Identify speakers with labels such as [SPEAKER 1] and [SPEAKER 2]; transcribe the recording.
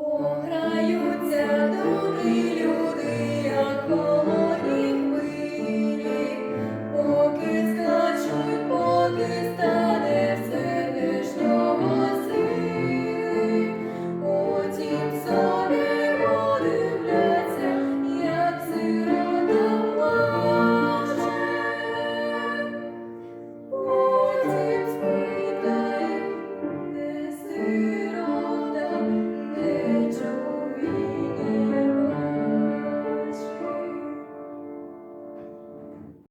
[SPEAKER 1] Пограються добрі люди, як колоні хвилі, поки скачуть, поки стане Всевишнього сили, потім собі подивляться, як сирота плаче, потім спитає, де.